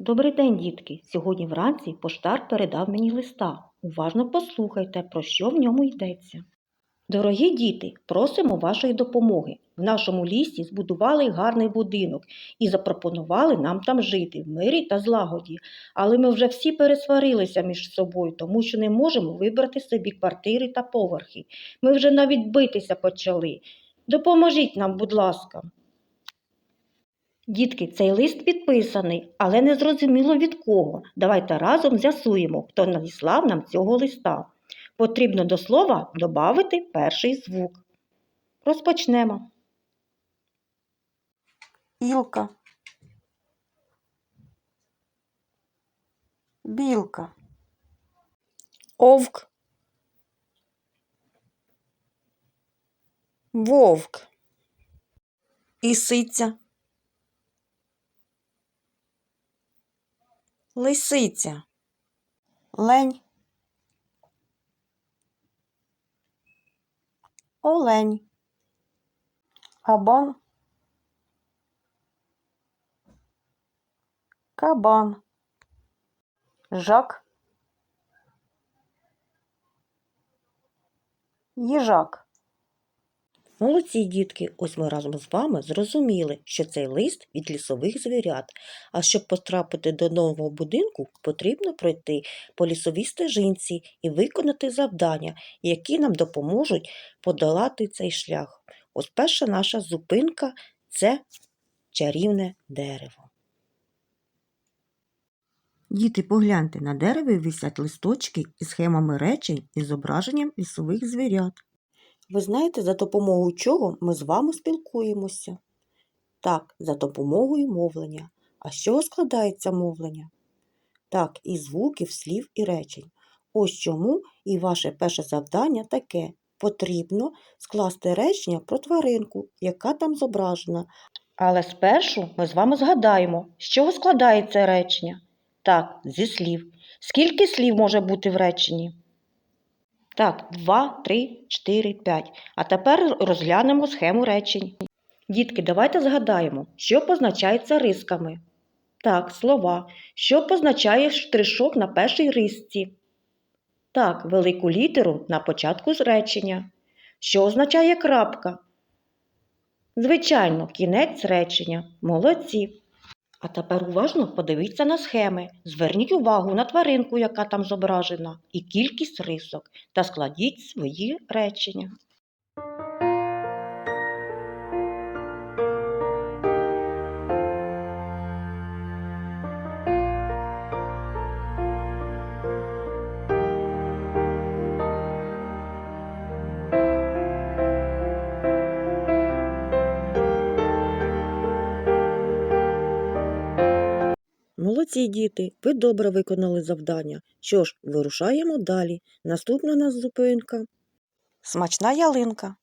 Добрий день, дітки! Сьогодні вранці поштар передав мені листа. Уважно послухайте, про що в ньому йдеться. Дорогі діти, просимо вашої допомоги. В нашому лісі збудували гарний будинок і запропонували нам там жити в мирі та злагоді. Але ми вже всі пересварилися між собою, тому що не можемо вибрати собі квартири та поверхи. Ми вже навіть битися почали. Допоможіть нам, будь ласка. Дітки, цей лист підписаний, але не зрозуміло від кого. Давайте разом з'ясуємо, хто надіслав нам цього листа. Потрібно до слова додати перший звук. Розпочнемо. Ілка. Білка. Овк. Вовк. Ісиця. Лисиця. Лень. Олень. Кабан. Кабан. Жак. Їжак. Молодці, дітки, ось ми разом з вами зрозуміли, що цей лист від лісових звірят. А щоб потрапити до нового будинку, потрібно пройти по лісовій стежинці і виконати завдання, які нам допоможуть подолати цей шлях. Ось перша наша зупинка це чарівне дерево. Діти, погляньте, на дереві висять листочки із схемами речень і зображенням лісових звірят. Ви знаєте, за допомогою чого ми з вами спілкуємося? Так, за допомогою мовлення. А з чого складається мовлення? Так, із звуків, слів і речень. Ось чому і ваше перше завдання таке. Потрібно скласти речення про тваринку, яка там зображена. Але спершу ми з вами згадаємо, з чого складається речення. Так, зі слів. Скільки слів може бути в реченні? Так, 2, 3, 4, 5. А тепер розглянемо схему речень. Дітки, давайте згадаємо, що позначається рисками. Так, слова. Що позначає штришок на першій рисці? Так, велику літеру на початку речення. Що означає крапка? Звичайно, кінець речення. Молодці. А тепер уважно подивіться на схеми. Зверніть увагу на тваринку, яка там зображена, і кількість рисок, та складіть свої речення. Молодці діти, ви добре виконали завдання. Що ж, вирушаємо далі. Наступна нас зупинка. Смачна ялинка.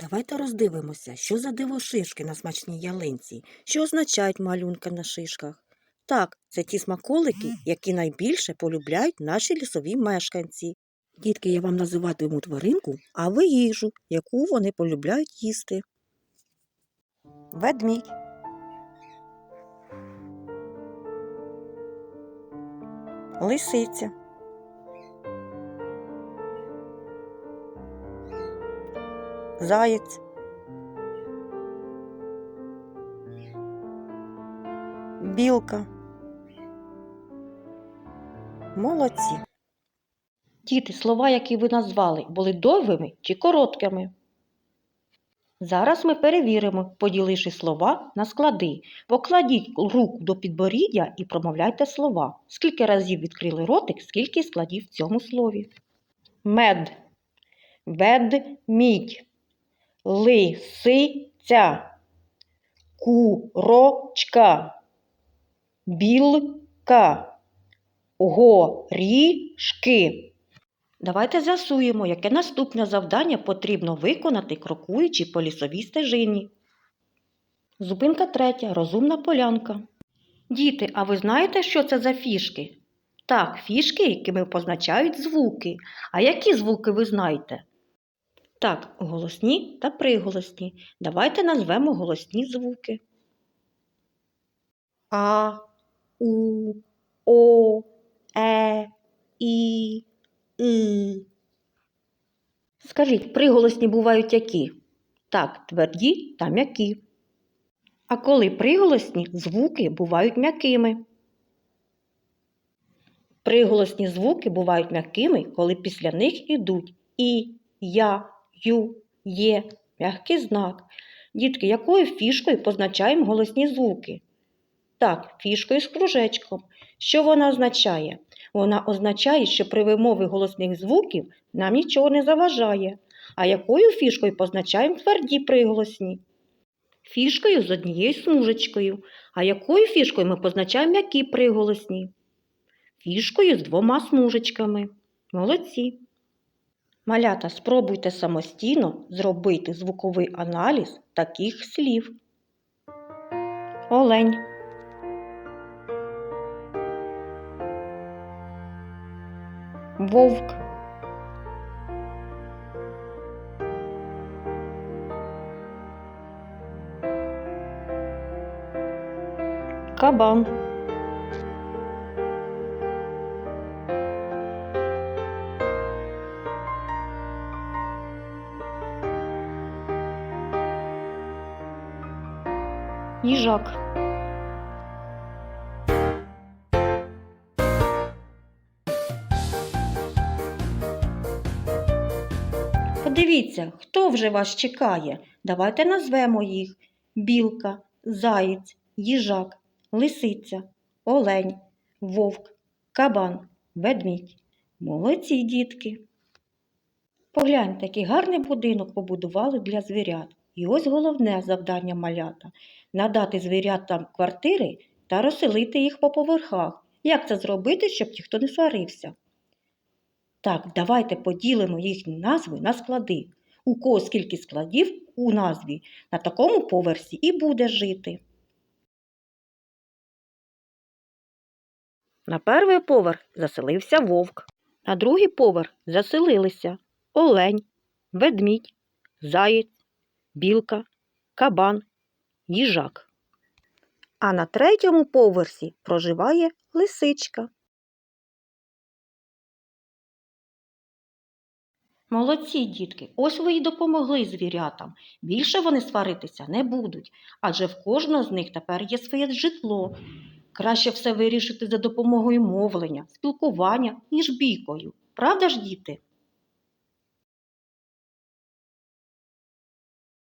Давайте роздивимося, що за дивошишки на смачній ялинці, що означають малюнки на шишках. Так, це ті смаколики, які найбільше полюбляють наші лісові мешканці. Дітки, я вам називатиму тваринку, а ви їжу, яку вони полюбляють їсти. Ведмідь. Лисиця. Заєць. Білка. Молодці. Діти, слова, які ви назвали, були довгими чи короткими? Зараз ми перевіримо, поділивши слова на склади. Покладіть руку до підборіддя і промовляйте слова. Скільки разів відкрили ротик, скільки складів в цьому слові. Мед, ведмідь, лисиця, курочка, білка, горішки. Давайте з'ясуємо, яке наступне завдання потрібно виконати, крокуючи по лісовій стежині. Зупинка третя. Розумна полянка. Діти, а ви знаєте, що це за фішки? Так, фішки, якими позначають звуки. А які звуки ви знаєте? Так, голосні та приголосні. Давайте назвемо голосні звуки. А, У, О, Е, І, И. Скажіть, приголосні бувають які? Так, тверді та м'які. А коли приголосні, звуки бувають м'якими. Приголосні звуки бувають м'якими, коли після них ідуть і, я, ю, є, м'який знак. Дітки, якою фішкою позначаємо голосні звуки? Так, фішкою з кружечком. Що вона означає? Вона означає, що при вимові голосних звуків нам нічого не заважає. А якою фішкою позначаємо тверді приголосні? Фішкою з однією смужечкою. А якою фішкою ми позначаємо м'які приголосні? Фішкою з двома смужечками. Молодці. Малята, спробуйте самостійно зробити звуковий аналіз таких слів. Олень. Вовк. Кабан. Їжак. Подивіться, хто вже вас чекає. Давайте назвемо їх: білка, заєць, їжак, лисиця, олень, вовк, кабан, ведмідь. Молодці дітки. Погляньте, який гарний будинок побудували для звірят. І ось головне завдання малята надати звірятам квартири та розселити їх по поверхах. Як це зробити, щоб ніхто не сварився? Так, давайте поділимо їхні назви на склади. У кого скільки складів у назві, на такому поверсі і буде жити. На перший поверх заселився вовк, на другий поверх заселилися олень, ведмідь, заєць, білка, кабан, їжак. А на третьому поверсі проживає лисичка. Молодці, дітки, ось ви й допомогли звірятам. Більше вони сваритися не будуть, адже в кожного з них тепер є своє житло. Краще все вирішити за допомогою мовлення, спілкування, ніж бійкою. Правда ж, діти?